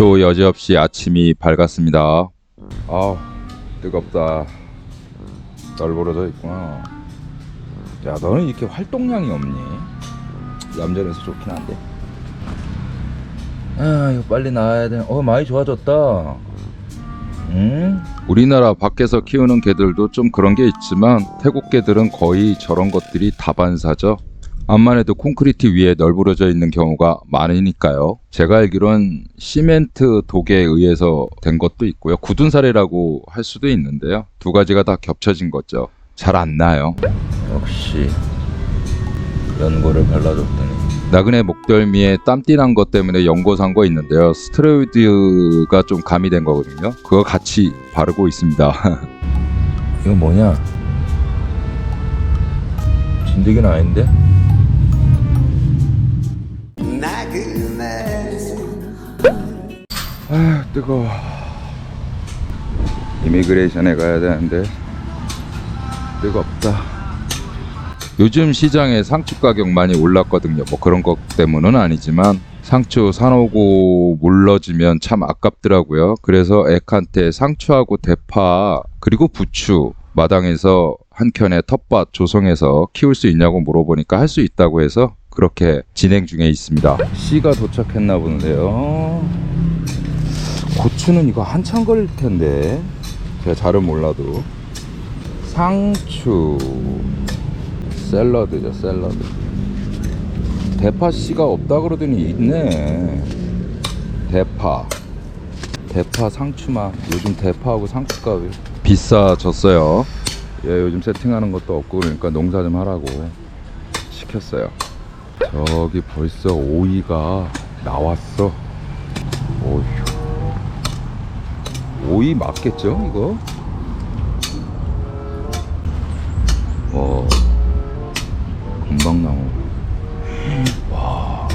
또 여지없이 아침이 밝았습니다. 아 뜨겁다. 널브러져 있구나. 야 너는 이렇게 활동량이 없니? 얌전해서 좋긴 한데. 아 이거 빨리 나와야 돼. 어 많이 좋아졌다. 음? 우리나라 밖에서 키우는 개들도 좀 그런 게 있지만 태국 개들은 거의 저런 것들이 다반사죠. 암만 해도 콘크리트 위에 널브러져 있는 경우가 많으니까요. 제가 알기론 시멘트 독에 의해서 된 것도 있고요. 굳은 살이라고 할 수도 있는데요. 두 가지가 다 겹쳐진 거죠. 잘 안 나요. 역시 연고를 발라줬더니 나그네 목덜미에 땀띠 난 것 때문에 연고 산 거 있는데요. 스테로이드가 좀 가미된 거거든요. 그거 같이 바르고 있습니다. 이거 뭐냐? 진드기는 아닌데? 아 뜨거워. 이미그레이션에 가야 되는데 뜨겁다. 요즘 시장에 상추 가격 많이 올랐거든요. 뭐 그런 것 때문은 아니지만 상추 사놓고 물러지면 참 아깝더라고요. 그래서 애한테 상추하고 대파 그리고 부추 마당에서 한 켠에 텃밭 조성해서 키울 수 있냐고 물어보니까 할 수 있다고 해서 그렇게 진행 중에 있습니다. 씨가 도착했나 본데요. 고추는 이거 한참 걸릴 텐데. 제가 잘은 몰라도. 상추. 샐러드죠 샐러드. 대파 씨가 없다 그러더니 있네. 대파. 대파 상추만 요즘 대파하고 상추값이 비싸졌어요. 얘 요즘 세팅하는 것도 없고 그러니까 농사 좀 하라고 시켰어요. 저기 벌써 오이가 나왔어 오휴 오이 맞겠죠 이거? 와 금방 나오 와.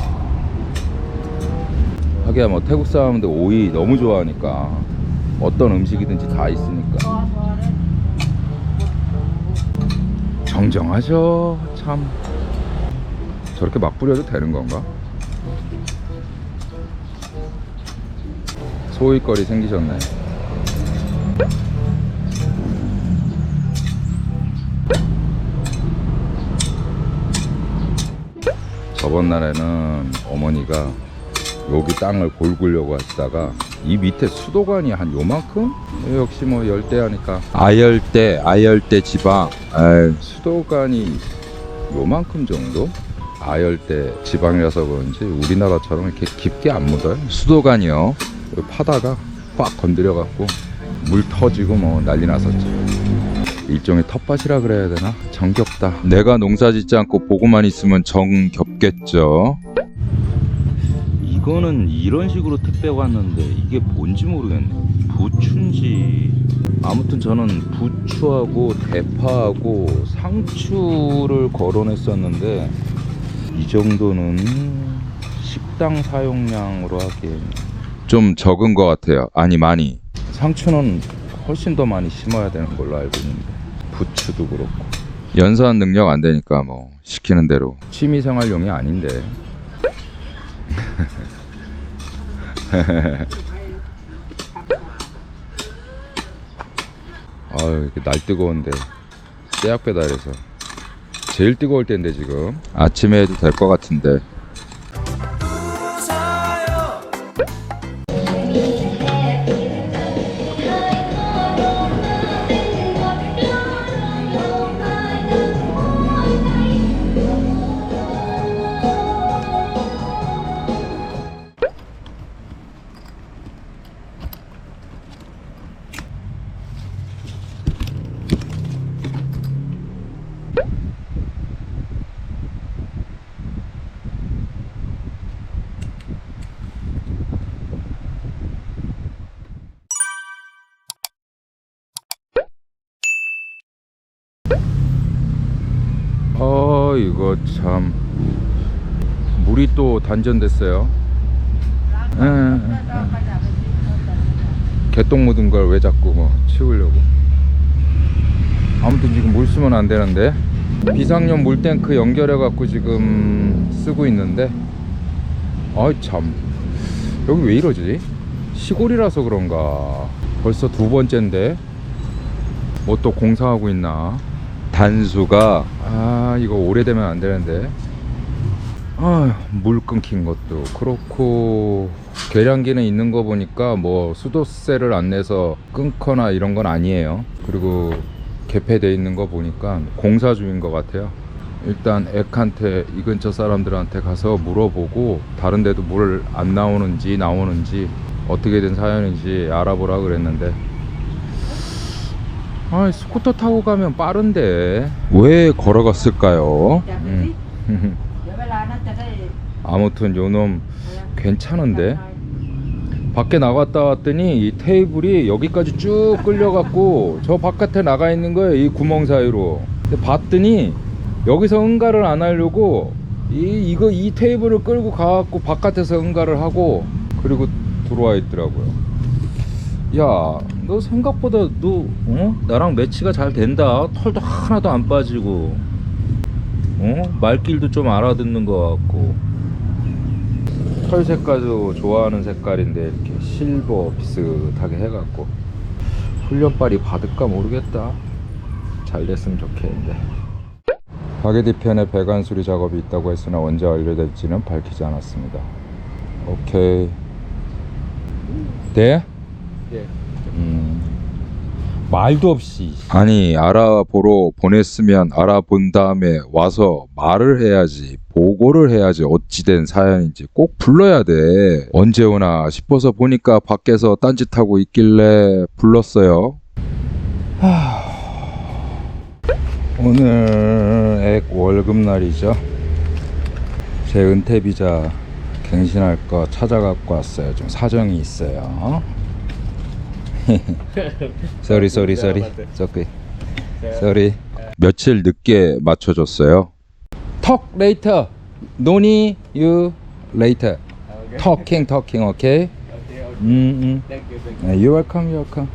하기야 뭐 태국 사람들 오이 너무 좋아하니까 어떤 음식이든지 다 있으니까. 정정하죠 참. 저렇게 막 뿌려도 되는 건가? 소일거리 생기셨네 저번 날에는 어머니가 여기 땅을 골구려고 하시다가 이 밑에 수도관이 한 요만큼? 역시 뭐 열대하니까. 아열대 아열대 지방. 에이, 수도관이 요만큼 정도? 아열대 지방이라서 그런지 우리나라처럼 이렇게 깊게 안 묻어요. 수도관이요. 여기 파다가 꽉 건드려 갖고 물 터지고 뭐 난리 났었지 일종의 텃밭이라 그래야 되나? 정겹다. 내가 농사 짓지 않고 보고만 있으면 정겹겠죠. 이거는 이런 식으로 택배 왔는데 이게 뭔지 모르겠네. 부추인지. 아무튼 저는 부추하고 대파하고 상추를 거론했었는데 이 정도는 식당 사용량으로 하기엔 좀 적은 것 같아요. 아니 많이. 상추는 훨씬 더 많이 심어야 되는 걸로 알고 있는데. 부추도 그렇고. 연산 능력 안 되니까 뭐 시키는 대로. 취미 생활용이 아닌데. 아유 이렇게 날 뜨거운데. 떼약 배달해서. 제일 뜨거울 때인데 지금. 아침에 해도 될 것 같은데 이거 참 물이 또 단전됐어요. 에, 에, 에. 개똥 묻은 걸 왜 자꾸 뭐 치우려고. 아무튼 지금 물 쓰면 안 되는데 비상용 물탱크 연결해 갖고 지금 쓰고 있는데 아이 참 여기 왜 이러지? 시골이라서 그런가 벌써 두 번째인데 뭐 또 공사하고 있나 단수가 아 이거 오래되면 안 되는데. 아물 끊긴 것도 그렇고 계량기는 있는 거 보니까 뭐 수도세를 안 내서 끊거나 이런 건 아니에요. 그리고 개폐돼 있는 거 보니까 공사 중인 것 같아요. 일단 액한테 이 근처 사람들한테 가서 물어보고 다른 데도 물 안 나오는지 나오는지 어떻게 된 사연인지 알아보라 그랬는데 아 스쿠터 타고 가면 빠른데. 왜 걸어갔을까요? 음. 아무튼 요놈 괜찮은데. 밖에 나갔다 왔더니 이 테이블이 여기까지 쭉 끌려갖고 저 바깥에 나가 있는 거예요 이 구멍 사이로. 봤더니 여기서 응가를 안 하려고 이, 이거 이 테이블을 끌고 가갖고 바깥에서 응가를 하고 그리고 들어와 있더라고요. 야 너 생각보다 너 어? 나랑 매치가 잘 된다. 털도 하나도 안 빠지고. 어? 말길도 좀 알아듣는 것 같고. 털 색깔도 좋아하는 색깔인데 이렇게 실버 비슷하게 해갖고. 훈련발이 받을까 모르겠다. 잘 됐으면 좋겠는데. 가게 뒤편에 배관 수리 작업이 있다고 했으나 언제 완료될지는 밝히지 않았습니다. 오케이. 네? 음, 말도 없이. 아니 알아보러 보냈으면 알아본 다음에 와서 말을 해야지 보고를 해야지 어찌된 사연인지 꼭 불러야 돼. 언제 오나 싶어서 보니까 밖에서 딴짓하고 있길래 불렀어요. 오늘 액 월급 날이죠. 제 은퇴비자 갱신할 거 찾아갖고 왔어요. 좀 사정이 있어요 sorry sorry sorry it's okay sorry 며칠 늦게 맞춰줬어요 talk later 노니 you later talking talking okay 음, 음. 네, you're welcome you're welcome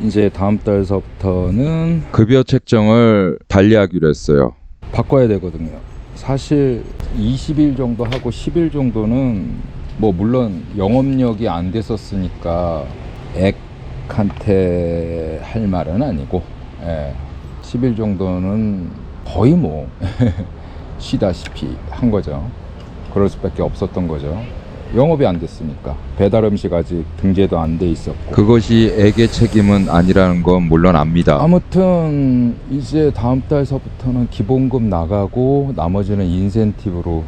이제 다음 달서부터는 급여 책정을 달리하기로 했어요 바꿔야 되거든요 사실 20일 정도 하고 10일 정도는 뭐 물론 영업력이 안 됐었으니까 액 한테 할 말은 아니고 예, 10일 정도는 거의 뭐 쉬다시피 한 거죠. 그럴 수밖에 없었던 거죠. 영업이 안 됐으니까. 배달 음식 아직 등재도 안 돼 있었고. 그것이 액의 책임은 아니라는 건 물론 압니다. 아무튼 이제 다음 달서부터는 기본급 나가고 나머지는 인센티브로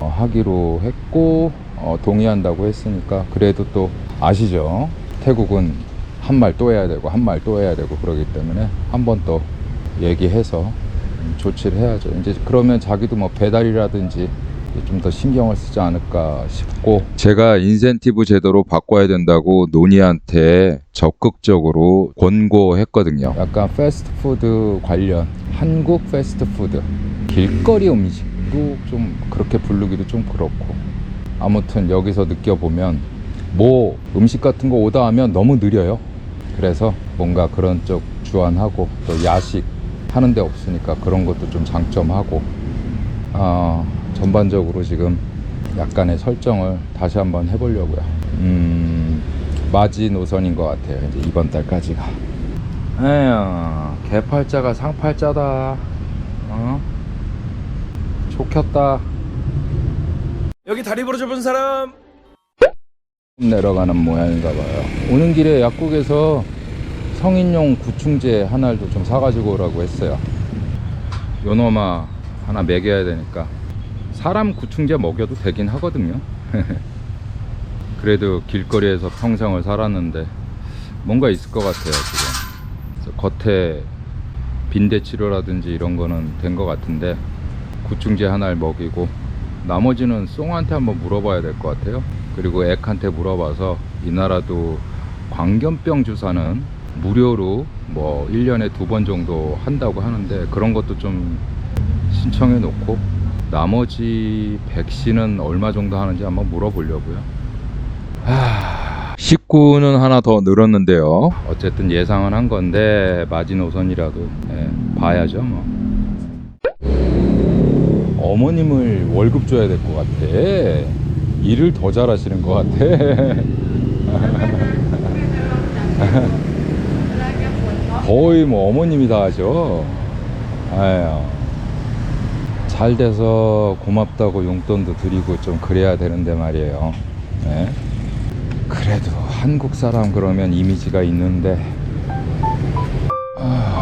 어, 하기로 했고 어, 동의한다고 했으니까 그래도 또 아시죠? 태국은 한 말 또 해야 되고 한 말 또 해야 되고 그러기 때문에 한번또 얘기해서 음, 조치를 해야죠 이제 그러면 자기도 뭐 배달이라든지 좀 더 신경을 쓰지 않을까 싶고 제가 인센티브 제도로 바꿔야 된다고 노니한테 적극적으로 권고했거든요. 약간 패스트푸드 관련 한국 패스트푸드 길거리 음식도 좀 그렇게 부르기도 좀 그렇고 아무튼 여기서 느껴보면 뭐 음식 같은 거 오다 하면 너무 느려요. 그래서 뭔가 그런 쪽 주안하고 또 야식 하는 데 없으니까 그런 것도 좀 장점하고 아, 전반적으로 지금 약간의 설정을 다시 한번 해보려고요. 음, 마지 노선인 것 같아요. 이제 이번 달까지가. 에휴, 개팔자가 상팔자다. 어? 좋겠다. 여기 다리 부러져 본 사람 내려가는 모양인가 봐요. 오는 길에 약국에서 성인용 구충제 한 알도 좀 사가지고 오라고 했어요. 요놈아 하나 먹여야 되니까 사람 구충제 먹여도 되긴 하거든요. 그래도 길거리에서 평생을 살았는데 뭔가 있을 것 같아요 지금. 겉에 빈대 치료라든지 이런 거는 된 것 같은데 구충제 하나를 먹이고 나머지는 송한테 한번 물어봐야 될 것 같아요. 그리고 액한테 물어봐서 이 나라도 광견병 주사는 무료로 뭐 1년에 두 번 정도 한다고 하는데 그런 것도 좀 신청해 놓고 나머지 백신은 얼마 정도 하는지 한번 물어보려고요. 하... 식구는 하나 더 늘었는데요. 어쨌든 예상은 한 건데 마지노선이라도 예, 봐야죠 뭐. 어머님을 월급 줘야 될 것 같아. 일을 더 잘하시는 것 같아. 거의 뭐 어머님이 다 하죠. 아유. 잘 돼서 고맙다고 용돈도 드리고 좀 그래야 되는데 말이에요. 네. 그래도 한국 사람 그러면 이미지가 있는데. 아.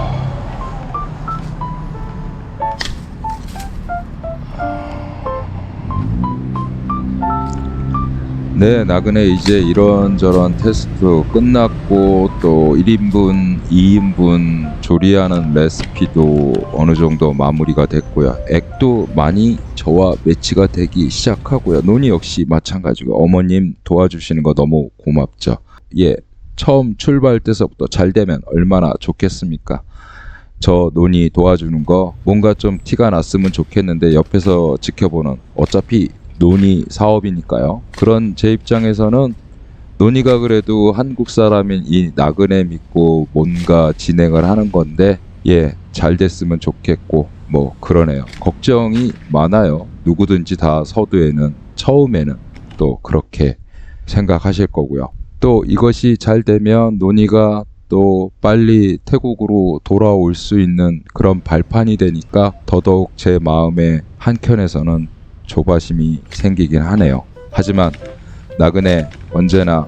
네, 나그네 이제 이런저런 테스트 끝났고 또 1인분, 2인분 조리하는 레시피도 어느 정도 마무리가 됐고요. 액도 많이 저와 매치가 되기 시작하고요. 논이 역시 마찬가지고 어머님 도와주시는 거 너무 고맙죠. 예, 처음 출발 때서부터 잘 되면 얼마나 좋겠습니까? 저 논이 도와주는 거 뭔가 좀 티가 났으면 좋겠는데 옆에서 지켜보는 어차피 논이 사업이니까요. 그런 제 입장에서는 논이가 그래도 한국 사람인 이 나그네 믿고 뭔가 진행을 하는 건데 예, 잘 됐으면 좋겠고 뭐 그러네요. 걱정이 많아요. 누구든지 다 서두에는 처음에는 또 그렇게 생각하실 거고요. 또 이것이 잘 되면 논이가 또 빨리 태국으로 돌아올 수 있는 그런 발판이 되니까 더더욱 제 마음의 한켠에서는 조바심이 생기긴 하네요. 하지만 나그네 언제나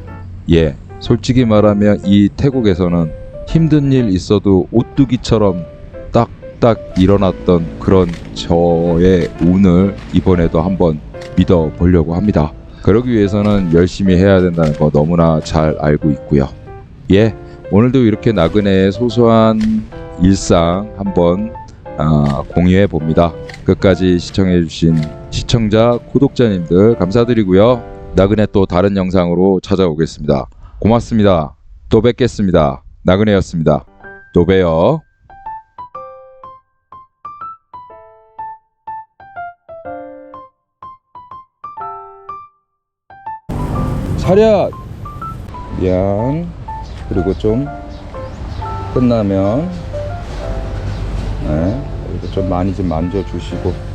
예 솔직히 말하면 이 태국에서는 힘든 일 있어도 오뚜기처럼 딱딱 일어났던 그런 저의 운을 이번에도 한번 믿어 보려고 합니다. 그러기 위해서는 열심히 해야 된다는 거 너무나 잘 알고 있고요. 예, 오늘도 이렇게 나그네의 소소한 일상 한번 아, 공유해 봅니다. 끝까지 시청해 주신 시청자, 구독자님들 감사드리고요. 나그네 또 다른 영상으로 찾아오겠습니다. 고맙습니다. 또 뵙겠습니다. 나그네였습니다. 또 봬요. 차렷! 미안. 그리고 좀 끝나면 네, 좀 많이 좀 만져주시고